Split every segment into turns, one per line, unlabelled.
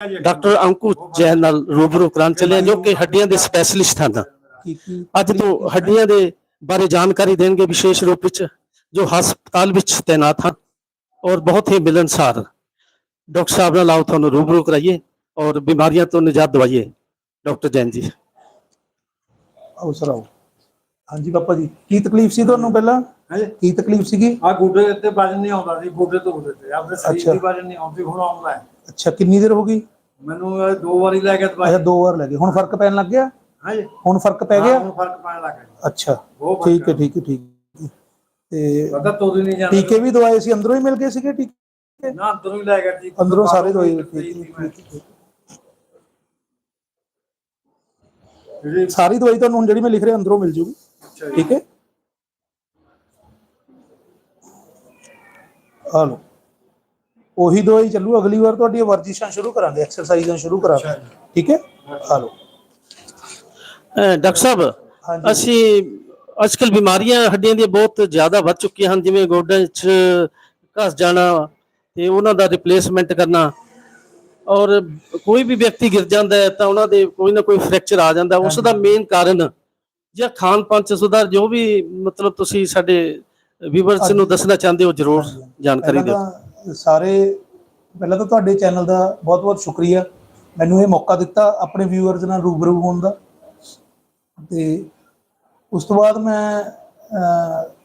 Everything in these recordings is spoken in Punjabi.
ਡਾਕਟਰ ਅੰਕੂ ਜੈਨ ਨਾਲ ਰੂਬਰੂ ਕਰਾਂ ਚੱਲੇ ਜੋ ਕਿ ਹੱਡੀਆਂ ਦੇ ਸਪੈਸ਼ਲਿਸਟ ਹਨ।
ਕੀ ਕੀ
ਅੱਜ ਤੋਂ ਹੱਡੀਆਂ ਦੇ ਬਾਰੇ ਜਾਣਕਾਰੀ ਦੇਣਗੇ ਵਿਸ਼ੇਸ਼ ਰੂਪ ਵਿੱਚ, ਜੋ ਹਸਪਤਾਲ ਵਿੱਚ ਤੈਨਾਤ ਹਨ ਔਰ ਬਹੁਤ ਹੀ ਮਿਲਨਸਾਰ। ਡਾਕਟਰ ਸਾਹਿਬ ਨਾਲ ਆਓ, ਤੁਹਾਨੂੰ ਰੂਬਰੂ ਕਰਾਈਏ ਔਰ ਬਿਮਾਰੀਆਂ ਤੋਂ ਨਿਜਾਤ ਦਵਾਈਏ। ਡਾਕਟਰ ਜੈਨ ਜੀ।
ਆਓ, ਸਰ, ਆਓ। ਹਾਂਜੀ ਪਾਪਾ ਜੀ ਕੀ ਤਕਲੀਫ ਸੀ ਤੁਹਾਨੂੰ ਪਹਿਲਾਂ?
ਹਾਂਜੀ
ਕੀ ਤਕਲੀਫ ਸੀਗੀ?
ਆ ਗੋਡੇ ਤੇ ਵਜਨ ਨਹੀਂ ਆਉਂਦਾ ਸੀ ਗੋਡੇ ਤੋਂ ਗੋਡੇ ਤੇ ਆਪਣੇ ਸਰੀਰ
ਅੱਛਾ।
ਦੀ ਵਜਨ ਨਹੀਂ ਆਉਂਦੀ ਹੁਣ ਆਉਂਦਾ ਹੈ।
ਅੱਛਾ ਕਿੰਨੀ ਦੇਰ ਹੋ ਗਈ?
ਮੈਨੂੰ ਇਹ ਦੋ ਵਾਰੀ ਲੈ ਕੇ ਦਵਾਈ।
ਅੱਛਾ ਦੋ ਵਾਰ ਲੱਗੇ ਹੁਣ ਫ਼ਰਕ ਪੈਣ ਲੱਗ ਗਿਆ?
ਹਾਂਜੀ।
ਹੁਣ ਫ਼ਰਕ ਪੈ
ਹਾਂ,
ਗਿਆ?
ਹੁਣ ਫ਼ਰਕ ਪੈਣ ਲੱਗ ਗਿਆ।
ਅੱਛਾ
ਬਹੁਤ
ਠੀਕ ਹੈ ਠੀਕ ਹੈ ਠੀਕ ਹੈ। ਤੇ
ਪਤਾ ਤੋਂ ਨਹੀਂ ਜਾਂਦਾ।
ਟੀਕੇ ਵੀ ਦਵਾਏ ਸੀ ਅੰਦਰੋਂ ਹੀ ਮਿਲ ਗਏ ਸੀਗੇ ਟੀਕੇ?
ਨਾ ਅੰਦਰੋਂ ਹੀ ਲੈ ਗਿਆ ਜੀ
ਅੰਦਰੋਂ ਸਾਰੇ ਦਵਾਈ
ਦਿੱਤੀ।
ਠੀਕ ਸਾਰੀ ਦਵਾਈ ਤੁਹਾਨੂੰ ਹੁਣ ਜਿਹੜੀ ਮੈਂ ਲਿਖ ਰਿਹਾ ਅੰਦਰੋਂ ਮਿਲ ਜੂਗੀ। ਠੀਕ ਹੈ। ਆ ਉਹੀ ਦਵਾਈ ਚੱਲੂ ਅਗਲੀ ਵਾਰ ਤੁਹਾਡੀ ਵਰਜਿਸ਼ਾਂ ਸ਼ੁਰੂ ਕਰਾਂਗੇ ਐਕਸਰਸਾਈਜ਼ਾਂ ਸ਼ੁਰੂ ਕਰਾਂਗੇ। ਠੀਕ ਹੈ। ਆ
ਅਹ ਡਾਕਟਰ ਸਾਹਿਬ। ਅਸੀਂ ਅੱਜਕੱਲ ਬਿਮਾਰੀਆਂ ਹੱਡੀਆਂ ਦੀਆਂ ਬਹੁਤ ਜ਼ਿਆਦਾ ਵੱਧ ਚੁੱਕੀਆਂ ਹਨ ਜਿਵੇਂ ਗੋਡਿਆਂ 'ਚ ਘਸ ਜਾਣਾ ਤੇ ਉਹਨਾਂ ਦਾ ਰਿਪਲੇਸਮੈਂਟ ਕਰਨਾ। ਔਰ ਕੋਈ ਵੀ ਵਿਅਕਤੀ ਗਿਰ ਜਾਂਦਾ ਹੈ ਤਾਂ ਉਹਨਾਂ ਦੇ ਕੋਈ ਨਾ ਕੋਈ ਫ੍ਰੈਕਚਰ ਆ ਜਾਂਦਾ ਉਸ ਦਾ ਮੇਨ ਕਾਰਨ ਜਾਂ ਖਾਣ ਪਾਨ ਚ ਸੁਧਾਰ ਜੋ ਵੀ ਮਤਲਬ ਤੁਸੀਂ ਸਾਡੇ ਵੀਵਰਸ ਨੂੰ ਦੱਸਣਾ ਚਾਹੁੰਦੇ ਹੋ ਜਰੂਰ ਜਾਣਕਾਰੀ ਦਿਓ।
ਸਾਰੇ ਪਹਿਲਾਂ ਤਾਂ ਤੁਹਾਡੇ ਚੈਨਲ ਦਾ ਬਹੁਤ-ਬਹੁਤ ਸ਼ੁਕਰੀਆ। ਮੈਨੂੰ ਇਹ ਮੌਕਾ ਦਿੱਤਾ ਆਪਣੇ ਵਿਊਅਰਸ ਨਾਲ ਰੂਬਰੂ ਹੋਣ ਦਾ। ਤੇ ਉਸ ਤੋਂ ਬਾਅਦ ਮੈਂ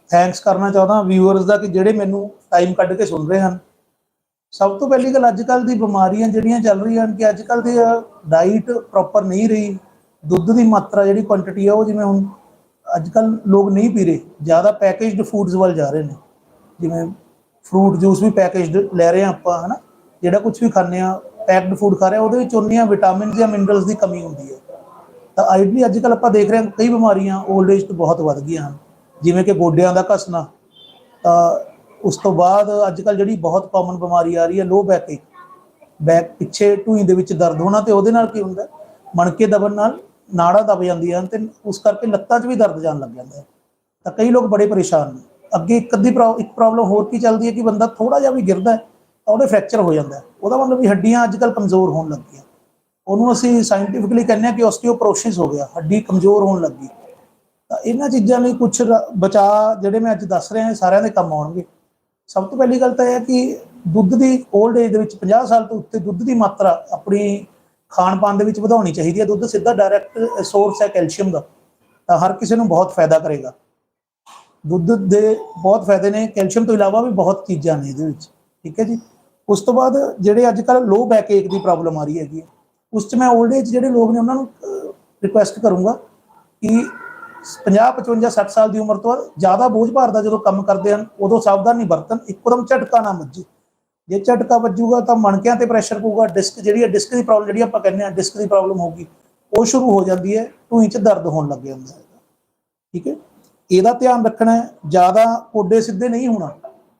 ਥੈਂਕਸ ਕਰਨਾ ਚਾਹੁੰਦਾ ਵਿਊਅਰਸ ਦਾ ਕਿ ਜਿਹੜੇ ਮੈਨੂੰ ਟਾਈਮ ਕੱਢ ਕੇ ਸੁਣ ਰਹੇ ਹਨ। ਸਭ ਤੋਂ ਪਹਿਲੀ ਗੱਲ ਅੱਜ ਕੱਲ ਦੀ ਬਿਮਾਰੀਆਂ ਜਿਹੜੀਆਂ ਚੱਲ ਰਹੀਆਂ ਹਨ ਕਿ ਅੱਜ ਕੱਲ ਦੀ ਡਾਈਟ ਪ੍ਰੋਪਰ ਨਹੀਂ ਰਹੀ। ਦੁੱਧ ਦੀ ਮਾਤਰਾ ਜਿਹੜੀ ਕੁਆਂਟੀਟੀ ਆ ਉਹ ਜਿਵੇਂ ਹੁਣ ਅੱਜ ਕੱਲ ਲੋਕ ਨਹੀਂ ਪੀ ਰਹੇ, ਜ਼ਿਆਦਾ ਪੈਕੇਜਡ ਫੂਡਸ ਵੱਲ ਜਾ ਰਹੇ ਨੇ। ਜਿਵੇਂ ਫਰੂਟ ਜੂਸ ਵੀ ਪੈਕੇਜਡ ਲੈ ਰਹੇ ਆ ਆਪਾਂ, ਹਨਾ? ਜਿਹੜਾ ਕੁਝ ਵੀ ਖਾਂਦੇ ਆ ਪੈਕਡ ਫੂਡ ਖਾ ਰਹੇ ਆ ਉਹਦੇ ਵਿੱਚ ਉਨੀਆਂ ਵਿਟਾਮਿਨਸ ਜਾਂ ਮਿਨਰਲਸ ਦੀ ਕਮੀ ਹੁੰਦੀ ਹੈ। ਤਾਂ ਆਈਡਲੀ ਅੱਜ ਕੱਲ ਆਪਾਂ ਦੇਖ ਰਹੇ ਹਾਂ ਕਈ ਬਿਮਾਰੀਆਂ 올ਡ ਏਜ ਤੋਂ ਬਹੁਤ ਵੱਧ ਗਈਆਂ ਹਨ। ਜਿਵੇਂ ਕਿ ਗੋਡਿਆਂ ਦਾ ਘਸਣਾ। ਤਾਂ ਉਸ ਤੋਂ ਬਾਅਦ ਅੱਜ ਕੱਲ ਜਿਹੜੀ ਬਹੁਤ ਕਾਮਨ ਬਿਮਾਰੀ ਆ ਰਹੀ ਹੈ ਲੋ ਬੈਕ ਏਕ ਬੈਕ ਪਿੱਛੇ ਢੂਈ ਦੇ ਵਿੱਚ ਦਰਦ ਹੋਣਾ ਤੇ ਉਹਦੇ ਨਾਲ ਕੀ ਹੁੰਦਾ? ਮਣਕੇ ਦਬਣ ਨਾਲ ਨਾੜਾਂ ਦਬ ਜਾਂਦੀਆਂ ਹਨ ਤੇ ਉਸ ਕਰਕੇ ਲੱਤਾਂ 'ਚ ਵੀ ਦਰਦ ਜਾਣ ਲੱਗ ਜਾਂਦਾ ਹੈ। ਤਾਂ ਕਈ ਲੋਕ ਬੜੇ ਪਰੇਸ਼ਾਨ ਨੇ। ਅੱਗੇ ਇੱਕ ਅੱਧੀ ਪ੍ਰੋ- ਇੱਕ ਪ੍ਰੋਬਲਮ ਹੋਰ ਕੀ ਚੱਲਦੀ ਹੈ ਕਿ ਬੰਦਾ ਥੋੜਾ ਜਿਹਾ ਵੀ ਗਿਰਦਾ ਤਾਂ ਉਹਦੇ ਫ੍ਰੈਕਚਰ ਹੋ ਜਾਂਦਾ ਉਹਦਾ ਮਤਲਬ ਵੀ ਹੱਡੀਆਂ ਅੱਜ ਕੱਲ ਕਮਜ਼ੋਰ ਹੋਣ ਲੱਗੀਆਂ। ਉਹਨੂੰ ਅਸੀਂ ਸਾਇੰਟੀਫਿਕਲੀ ਕਹਿੰਦੇ ਹਾਂ ਕਿ ਆਸਟੀਓਪਰੋਸਿਸ ਹੋ ਗਿਆ, ਹੱਡੀ ਕਮਜ਼ੋਰ ਹੋਣ ਲੱਗੀ। ਤਾਂ ਇਹਨਾਂ ਚੀਜ਼ਾਂ ਲਈ ਕੁਝ ਬਚਾ ਜਿਹੜੇ ਮੈਂ ਅੱਜ ਦੱਸ ਰਿਹਾ ਹਾਂ ਸਾਰਿਆਂ ਦੇ ਕੰਮ ਆਉਣਗੇ। ਸਭ ਤੋਂ ਪਹਿਲੀ ਗੱਲ ਤਾਂ ਇਹ ਹੈ ਕਿ ਦੁੱਧ ਦੀ 올ਡ ਏਜ ਦੇ ਵਿੱਚ 50 ਸਾਲ ਤੋਂ ਉੱਤੇ ਦੁੱਧ ਦੀ ਮਾਤਰਾ ਆਪਣੀ ਖਾਣ ਪਾਣ ਦੇ ਵਿੱਚ ਵਧਾਉਣੀ ਚਾਹੀਦੀ ਹੈ। ਦੁੱਧ ਸਿੱਧਾ ਡਾਇਰੈਕਟ ਸੋਰਸ ਹੈ ਕੈਲਸ਼ੀਅਮ ਦਾ। ਤਾਂ ਹਰ ਕਿਸੇ ਨੂੰ ਬਹੁਤ ਫਾਇਦਾ ਕਰੇਗਾ। ਦੁੱਧ ਦੇ ਬਹੁਤ ਫਾਇਦੇ ਨੇ। ਕੈਲਸ਼ੀਅਮ ਤੋਂ ਇਲਾਵਾ ਵੀ ਬਹੁਤ ਚੀਜ਼ਾਂ ਨੇ ਇਹਦੇ ਵਿੱਚ। ਠੀਕ ਹੈ ਜੀ? ਉਸ ਤੋਂ ਬਾਅਦ ਜਿਹੜੇ ਅੱਜ ਕੱਲ ਲੋ ਬੈਕ ਏਕ ਦੀ ਪ੍ਰੋਬਲਮ ਆ ਰਹੀ ਹੈਗੀ ਹੈ, ਉਸ 'ਚ ਮੈਂ 올ਡ ਏਜ ਜਿਹੜੇ ਲੋਕ ਨੇ ਉਹਨਾਂ ਨੂੰ ਰਿਕੁਐਸਟ ਕਰੂੰਗਾ ਕਿ 50 55 60 ਸਾਲ ਦੀ ਉਮਰ ਤੋਂ ਜ਼ਿਆਦਾ ਬੋਝ ਭਾਰ ਦਾ ਜਦੋਂ ਕੰਮ ਕਰਦੇ ਹਨ ਉਦੋਂ ਸਾਵਧਾਨੀ ਵਰਤਣ ਇੱਕਦਮ ਝਟਕਾ ਨਾ ਵੱਜੇ। ਜੇ ਝਟਕਾ ਵੱਜੂਗਾ ਤਾਂ ਮਣਕਿਆਂ ਤੇ ਪ੍ਰੈਸ਼ਰ ਪਊਗਾ ਡਿਸਕ ਜਿਹੜੀ ਹੈ ਡਿਸਕ ਦੀ ਪ੍ਰੋਬਲਮ ਜਿਹੜੀ ਆਪਾਂ ਕਹਿੰਦੇ ਆ ਡਿਸਕ ਦੀ ਪ੍ਰੋਬਲਮ ਹੋਊਗੀ, ਉਹ ਸ਼ੁਰੂ ਹੋ ਜਾਂਦੀ ਹੈ ਢੂਈ 'ਚ ਦਰਦ ਹੋਣ ਲੱਗ ਜਾਂਦਾ ਹੈ। ਠੀਕ ਹੈ? ਇਹਦਾ ਧਿਆਨ ਰੱਖਣਾ ਹੈ, ਜ਼ਿਆਦਾ ਕੋਡੇ ਸਿੱਧੇ ਨਹੀਂ ਹੋਣਾ,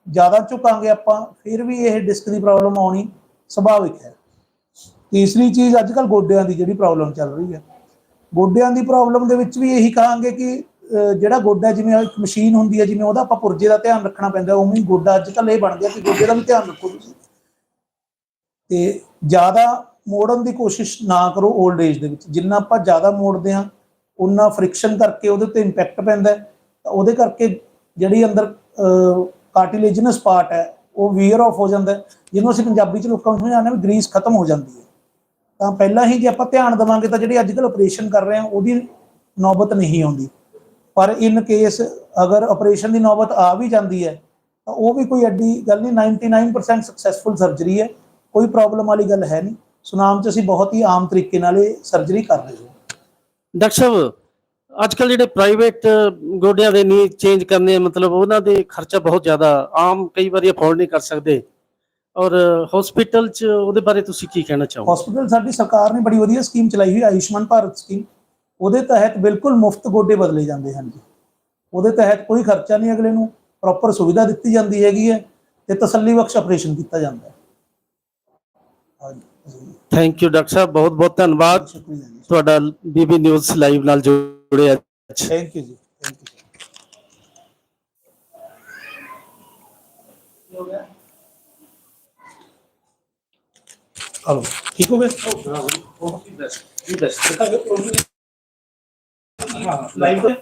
ਜ਼ਿਆਦਾ ਝੁਕਾਂਗੇ ਆਪਾਂ, ਫਿਰ ਵੀ ਇਹ ਡਿਸਕ ਦੀ ਪ੍ਰੋਬਲਮ ਆਉਣੀ ਸੁਭਾਵਿਕ ਹੈ। ਤੀਸਰੀ ਚੀਜ਼, ਅੱਜ ਕੱਲ ਗੋਡਿਆਂ ਦੀ ਜਿਹੜੀ ਪ੍ਰੋਬਲਮ ਚੱਲ ਰਹੀ ਹੈ। ਗੋਡਿਆਂ ਦੀ ਪ੍ਰੋਬਲਮ ਦੇ ਵਿੱਚ ਵੀ ਇਹੀ ਕਹਾਂਗੇ ਕਿ ਜਿਹੜਾ ਗੋਡਾ ਜਿਵੇਂ ਇੱਕ ਮਸ਼ੀਨ ਹੁੰਦੀ ਹੈ, ਜਿਵੇਂ ਉਹਦਾ ਆਪਾਂ ਪੁਰਜੇ ਦਾ ਧਿਆਨ ਰੱਖਣਾ ਪੈਂਦਾ ਉਵੇਂ ਹੀ ਗੋਡਾ ਅੱਜ ਕੱਲ ਇਹ ਬਣ ਗਿਆ ਕਿ ਗੋਡੇ ਦਾ ਵੀ ਧਿਆਨ ਰੱਖੋ ਤੁਸੀਂ। ਤੇ ਜ਼ਿਆਦਾ ਮੋੜਨ ਦੀ ਕੋਸ਼ਿਸ਼ ਨਾ ਕਰੋ 올ਡ ਏਜ ਦੇ ਵਿੱਚ। ਜਿੰਨਾ ਆਪਾਂ ਜ਼ਿਆਦਾ ਮੋੜਦੇ ਹਾਂ ਉਨਾ ਫ੍ਰਿਕਸ਼ਨ ਕਰਕੇ ਉਹਦੇ 'ਤੇ ਇੰਪੈਕਟ ਪੈਂਦਾ ਤਾਂ ਉਹਦੇ ਕਰਕੇ ਜਿਹੜੀ ਅੰਦਰ ਕਾਰਟਿਲੇਜਨਸ ਪਾਰਟ ਹੈ, ਉਹ ਵੀਅਰ ਆਫ ਹੋ ਜਾਂਦਾ ਜਿਹਨੂੰ ਅਸੀਂ ਪੰਜਾਬੀ ਚ ਲੋਕਾਂ ਨੂੰ ਸਮਝਾਉਂਦੇ ਹਾਂ ਵੀ ਗਰੀਸ ਖਤਮ ਹੋ ਜਾਂਦੀ ਹੈ। ਤਾਂ ਪਹਿਲਾਂ ਹੀ ਜੇ ਆਪਾਂ ਧਿਆਨ ਦੇਵਾਂਗੇ ਤਾਂ ਜਿਹੜੀ ਅੱਜ ਕੱਲ ਆਪਰੇਸ਼ਨ ਕਰ ਰਹੇ ਆ ਉਹਦੀ ਨੌਬਤ ਨਹੀਂ ਆਉਂਦੀ। ਪਰ ਇਨ ਕੇਸ ਅਗਰ ਆਪਰੇਸ਼ਨ ਦੀ ਨੌਬਤ ਆ ਵੀ ਜਾਂਦੀ ਹੈ ਤਾਂ ਉਹ ਵੀ ਕੋਈ ਐਡੀ ਗੱਲ ਨਹੀਂ 99% ਸਕਸੈਸਫੁਲ ਸਰਜਰੀ ਹੈ ਕੋਈ ਪ੍ਰੋਬਲਮ ਵਾਲੀ ਗੱਲ ਹੈ ਨਹੀਂ। ਸੁਨਾਮ ਚ ਅਸੀਂ ਬਹੁਤ ਹੀ ਆਮ ਤਰੀਕੇ ਨਾਲ ਇਹ ਸਰਜਰੀ ਕਰ ਰਹੇ ਹਾਂ।
ਡਾਕਟਰ ਸਾਹਿਬ ਅੱਜ ਕੱਲ ਜਿਹੜੇ ਪ੍ਰਾਈਵੇਟ ਗੋਡਿਆਂ ਦੇ ਨੀ ਚੇਂਜ ਕਰਨੇ ਮਤਲਬ ਉਹਨਾਂ ਦੇ ਖਰਚਾ ਬਹੁਤ ਜ਼ਿਆਦਾ ਆਮ ਕਈ ਵਾਰੀ ਅਫੋਰਡ ਨਹੀਂ ਕਰ ਸਕਦੇ। ਔਰ ਹਸਪੀਟਲ ਚ ਉਹਦੇ ਬਾਰੇ ਤੁਸੀਂ ਕੀ ਕਹਿਣਾ ਚਾਹੋਗੇ?
ਹਸਪੀਟਲ ਸਾਡੀ ਸਰਕਾਰ ਨੇ ਬੜੀ ਵਧੀਆ ਸਕੀਮ ਚਲਾਈ ਹੋਈ ਆਯੁਸ਼ਮਾਨ ਭਾਰਤ ਸਕੀਮ ਉਹਦੇ ਤਹਿਤ ਬਿਲਕੁਲ ਮੁਫਤ ਗੋਡੇ ਬਦਲੇ ਜਾਂਦੇ ਹਨ ਜੀ। ਉਹਦੇ ਤਹਿਤ ਕੋਈ ਖਰਚਾ ਨਹੀਂ ਅਗਲੇ ਨੂੰ ਪ੍ਰੋਪਰ ਸੁਵਿਧਾ ਦਿੱਤੀ ਜਾਂਦੀ ਹੈਗੀ ਹੈ ਤੇ ਤਸੱਲੀ ਬਖਸ਼ ਆਪਰੇਸ਼ਨ ਕੀਤਾ ਜਾਂਦਾ ਹੈ। ਹਾਂਜੀ
ਥੈਂਕ ਯੂ ਡਾਕਟਰ ਸਾਹਿਬ। ਬਹੁਤ ਬਹੁਤ ਧੰਨਵਾਦ।
ਜੀ।
ਤੁਹਾਡਾ ਬੀਬੀ ਨਿਊਜ਼ ਲਾਈਵ ਨਾਲ ਜੁੜਿਆ
ਥੈਂਕ ਯੂ ਜੀ ਥੈਂਕ ਯੂ ਹਲੋ ਠੀਕ ਹੋ ਗਿਆ
ਬਹੁਤ ਹੀ ਬੈਸਟ ਜੀ ਬੈਸਟ
ਲਾਈਵ